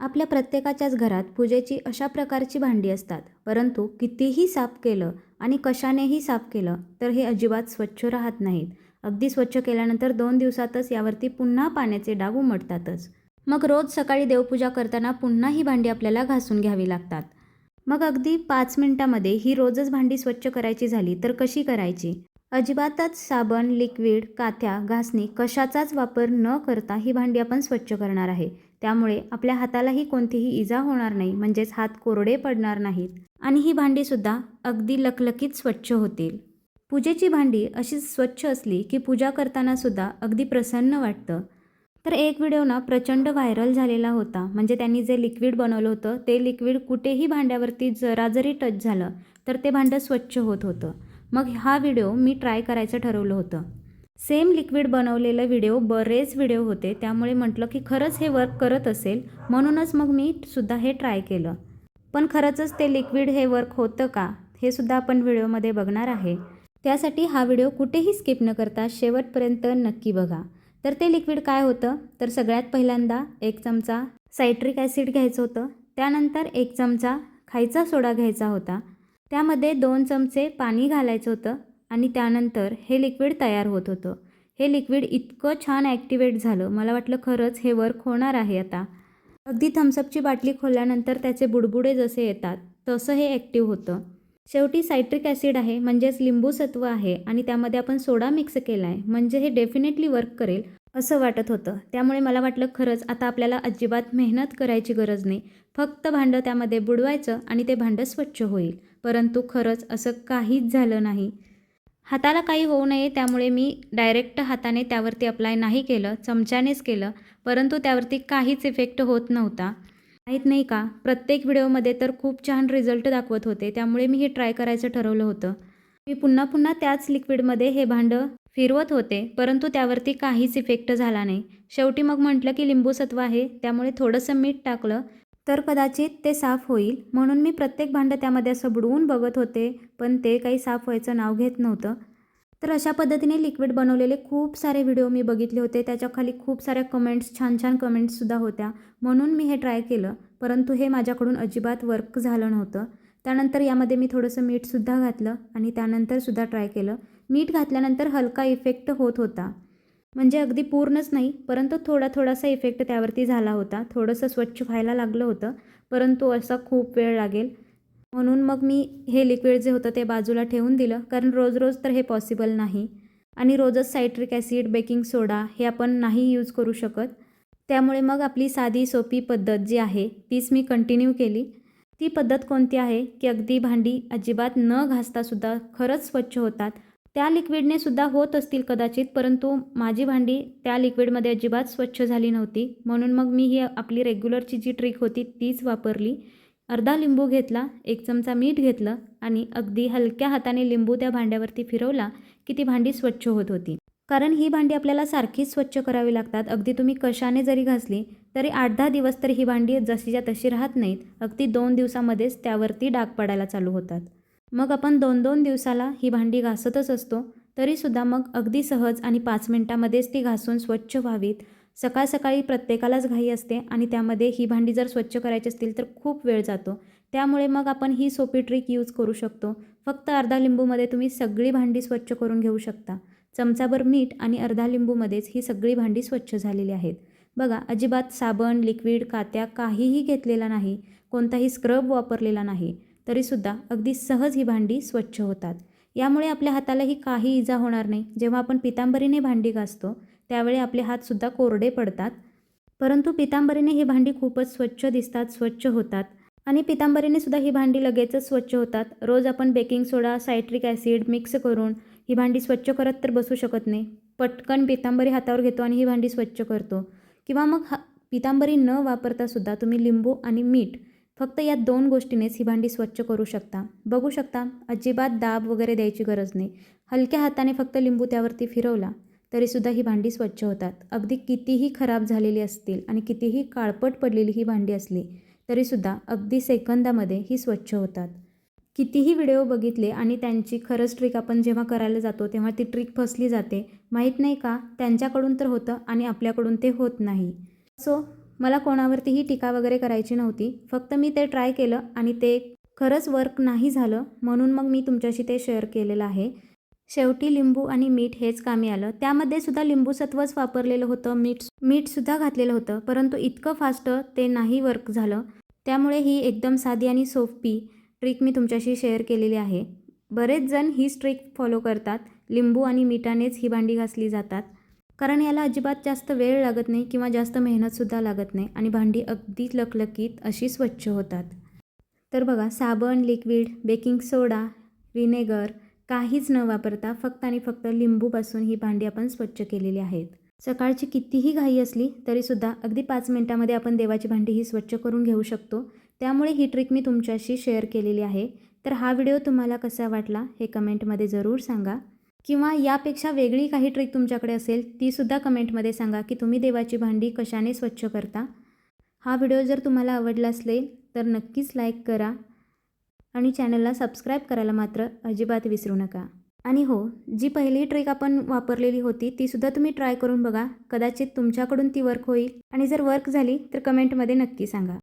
आपल्या प्रत्येकाच्याच घरात पूजेची अशा प्रकारची भांडी असतात. परंतु कितीही साफ केलं आणि कशानेही साफ केलं तर हे अजिबात स्वच्छ राहत नाहीत. अगदी स्वच्छ केल्यानंतर दोन दिवसातच यावरती पुन्हा पाण्याचे डाग उमटतातच. मग रोज सकाळी देवपूजा करताना पुन्हा ही भांडी आपल्याला घासून घ्यावी लागतात. मग अगदी पाच मिनटामध्ये ही रोजच भांडी स्वच्छ करायची झाली तर कशी करायची? अजिबातच साबण लिक्विड काथ्या घासणी कशाचाच वापर न करता ही भांडी आपण स्वच्छ करणार आहे. त्यामुळे आपल्या हातालाही कोणतीही इजा होणार नाही म्हणजेच हात कोरडे पडणार नाहीत. आणि ही भांडीसुद्धा अगदी लखलखीत स्वच्छ होतील. पूजेची भांडी अशीच स्वच्छ असली की पूजा करतानासुद्धा अगदी प्रसन्न वाटतं. तर एक व्हिडिओ ना प्रचंड व्हायरल झालेला होता. म्हणजे त्यांनी जे लिक्विड बनवलं होतं ते लिक्विड कुठेही भांड्यावरती जरा जरी टच झालं तर ते भांडं स्वच्छ होत होतं. मग हा व्हिडिओ मी ट्राय करायचं ठरवलं होतं. सेम लिक्विड बनवलेलं व्हिडिओ बरेच व्हिडिओ होते. त्यामुळे म्हटलं की खरंच हे वर्क करत असेल म्हणूनच मग मी सुद्धा हे ट्राय केलं. पण खरंचच ते लिक्विड हे वर्क होतं का हे सुद्धा आपण व्हिडिओमध्ये बघणार आहे. त्यासाठी हा व्हिडिओ कुठेही स्किप न करता शेवटपर्यंत नक्की बघा. तर ते लिक्विड काय होतं? तर सगळ्यात पहिल्यांदा एक चमचा सायट्रिक ॲसिड घ्यायचं होतं. त्यानंतर एक चमचा खायचा सोडा घ्यायचा होता. त्यामध्ये दोन चमचे पाणी घालायचं होतं. आणि त्यानंतर हे लिक्विड तयार होत होतं. हे लिक्विड इतकं छान ॲक्टिवेट झालं. मला वाटलं खरंच हे वर्क होणार आहे आता. अगदी थम्सअपची बाटली खोलल्यानंतर त्याचे बुडबुडे जसे येतात तसं हे ॲक्टिव्ह होतं. शेवटी सायट्रिक ॲसिड आहे म्हणजेच लिंबू सत्व आहे आणि त्यामध्ये आपण सोडा मिक्स केला आहे म्हणजे हे डेफिनेटली वर्क करेल असं वाटत होतं. त्यामुळे मला वाटलं खरंच आता आपल्याला अजिबात मेहनत करायची गरज नाही. फक्त भांडं त्यामध्ये बुडवायचं आणि ते भांडं स्वच्छ होईल. परंतु खरंच असं काहीच झालं नाही. हाताला काही होऊ नये त्यामुळे मी डायरेक्ट हाताने त्यावरती अप्लाय नाही केलं चमच्यानेच केलं परंतु त्यावरती काहीच इफेक्ट होत नव्हता. माहीत नाही का? प्रत्येक व्हिडिओमध्ये तर खूप छान रिझल्ट दाखवत होते त्यामुळे मी हे ट्राय करायचं ठरवलं होतं. मी पुन्हा पुन्हा त्याच लिक्विडमध्ये हे भांडं फिरवत होते परंतु त्यावरती काहीच इफेक्ट झाला नाही. शेवटी मग म्हटलं की लिंबूसत्व आहे त्यामुळे थोडंसं मीठ टाकलं तर कदाचित ते साफ होईल. म्हणून मी प्रत्येक भांडं त्यामध्ये असं बुडवून बघत होते पण ते काही साफ व्हायचं नाव घेत नव्हतं. तर अशा पद्धतीने लिक्विड बनवलेले खूप सारे व्हिडिओ मी बघितले होते. त्याच्याखाली खूप साऱ्या कमेंट्स छान छान कमेंट्ससुद्धा होत्या. म्हणून मी हे ट्राय केलं परंतु हे माझ्याकडून अजिबात वर्क झालं नव्हतं. त्यानंतर यामध्ये मी थोडंसं मीठसुद्धा घातलं आणि त्यानंतरसुद्धा ट्राय केलं. मीठ घातल्यानंतर हलका इफेक्ट होत होता. म्हणजे अगदी पूर्णच नाही परंतु थोडा थोडासा इफेक्ट त्यावरती झाला होता. थोडंसं स्वच्छ व्हायला लागलं होतं परंतु असा खूप वेळ लागेल. म्हणून मग मी हे लिक्विड जे होतं ते बाजूला ठेवून दिलं. कारण रोज रोज तर हे पॉसिबल नाही. आणि रोजच सायट्रिक ॲसिड बेकिंग सोडा हे आपण नाही यूज करू शकत. त्यामुळे मग आपली साधी सोपी पद्धत जी आहे तीच मी कंटिन्यू केली. ती पद्धत कोणती आहे? की अगदी भांडी अजिबात न घासतासुद्धा खरंच स्वच्छ होतात. त्या लिक्विडने सुद्धा होत असतील कदाचित परंतु माझी भांडी त्या लिक्विडमध्ये अजिबात स्वच्छ झाली नव्हती. म्हणून मग मी ही आपली रेग्युलरची जी ट्रिक होती तीच वापरली. अर्धा लिंबू घेतला एक चमचा मीठ घेतलं आणि अगदी हलक्या हाताने लिंबू त्या भांड्यावरती फिरवला की ती भांडी स्वच्छ होत होती. कारण ही भांडी आपल्याला सारखीच स्वच्छ करावी लागतात. अगदी तुम्ही कशाने जरी घासली तरी आठ दहा दिवस तर ही भांडी जशीच्या तशी राहत नाहीत. अगदी दोन दिवसामध्येच त्यावरती डाग पडायला चालू होतात. मग आपण दोन दोन दिवसाला ही भांडी घासतच असतो तरीसुद्धा मग अगदी सहज आणि पाच मिनटामध्येच ती घासून स्वच्छ व्हावीत. सकाळ सकाळी प्रत्येकालाच घाई असते आणि त्यामध्ये ही भांडी जर स्वच्छ करायची असतील तर खूप वेळ जातो. त्यामुळे मग आपण ही सोपी ट्रिक यूज करू शकतो. फक्त अर्धा लिंबूमध्ये तुम्ही सगळी भांडी स्वच्छ करून घेऊ शकता. चमचाभर मीठ आणि अर्धा लिंबूमध्येच ही सगळी भांडी स्वच्छ झालेली आहेत. बघा अजिबात साबण लिक्विड कात्या काहीही घेतलेला नाही. कोणताही स्क्रब वापरलेला नाही. तरीसुद्धा अगदी सहज ही भांडी स्वच्छ होतात. यामुळे आपल्या हातालाही काही इजा होणार नाही. जेव्हा आपण पितांबरीने भांडी घासतो त्यावेळी आपले हातसुद्धा कोरडे पडतात. परंतु पितांबरीने ही भांडी खूपच स्वच्छ दिसतात स्वच्छ होतात. आणि पितांबरीने सुद्धा ही भांडी लगेचच स्वच्छ होतात. रोज आपण baking soda citric acid mix करून ही भांडी स्वच्छ करत तर बसू शकत नाही. पटकन पितांबरी हातावर घेतो आणि ही भांडी स्वच्छ करतो. किंवा मग हा पितांबरी न वापरता सुद्धा तुम्ही लिंबू आणि मीठ फक्त या दोन गोष्टीनेच ही भांडी स्वच्छ करू शकता. बघू शकता अजिबात दाब वगैरे द्यायची गरज नाही. हलक्या हाताने फक्त लिंबू त्यावरती फिरवला. तरीसुद्धा ही भांडी स्वच्छ होतात. अगदी कितीही खराब झालेली असतील आणि कितीही काळपट पडलेली ही भांडी असली तरीसुद्धा अगदी सेकंदामध्ये ही स्वच्छ होतात. कितीही व्हिडिओ बघितले आणि त्यांची खरंच ट्रिक आपण जेव्हा करायला जातो तेव्हा ती ट्रिक फसली जाते. माहीत नाही का? त्यांच्याकडून तर होतं आणि आपल्याकडून ते होत नाही. सो मला कोणावरतीही टीका वगैरे करायची नव्हती. फक्त मी ते ट्राय केलं आणि ते खरंच वर्क नाही झालं म्हणून मग मी तुमच्याशी ते शेअर केलेलं आहे. शेवटी लिंबू आणि मीठ हेच कामी आलं. त्यामध्ये सुद्धा लिंबूसत्वच वापरलेलं होतं मीठ मीठसुद्धा घातलेलं होतं परंतु इतकं फास्ट ते नाही वर्क झालं. त्यामुळे ही एकदम साधी आणि सोपी ट्रिक मी तुमच्याशी शेअर केलेली आहे. बरेच जण हीच ट्रिक फॉलो करतात लिंबू आणि मिठानेच ही भांडी घासली जातात. कारण याला अजिबात जास्त वेळ लागत नाही किंवा जास्त मेहनतसुद्धा लागत नाही आणि भांडी अगदी लकलकीत अशी स्वच्छ होतात. तर बघा साबण लिक्विड बेकिंग सोडा विनेगर काहीच न वापरता फक्त आणि फक्त लिंबूपासून ही भांडी आपण स्वच्छ केलेली आहेत. सकाळची कितीही घाई असली तरीसुद्धा अगदी पाच मिनटामध्ये आपण देवाची भांडी ही स्वच्छ करून घेऊ शकतो. त्यामुळे ही ट्रिक मी तुमच्याशी शेअर केलेली आहे. तर हा व्हिडिओ तुम्हाला कसा वाटला हे कमेंटमध्ये जरूर सांगा. किंवा यापेक्षा वेगळी काही ट्रिक तुमच्याकडे असेल तीसुद्धा कमेंटमध्ये सांगा की तुम्ही देवाची भांडी कशाने स्वच्छ करता. हा व्हिडिओ जर तुम्हाला आवडला असेल तर नक्कीच लाईक करा. आणि चॅनलला सबस्क्राईब करायला मात्र अजिबात विसरू नका. आणि हो जी पहिली ट्रिक आपण वापरलेली होती तीसुद्धा तुम्ही ट्राय करून बघा. कदाचित तुमच्याकडून ती वर्क होईल. आणि जर वर्क झाली तर कमेंटमध्ये नक्की सांगा.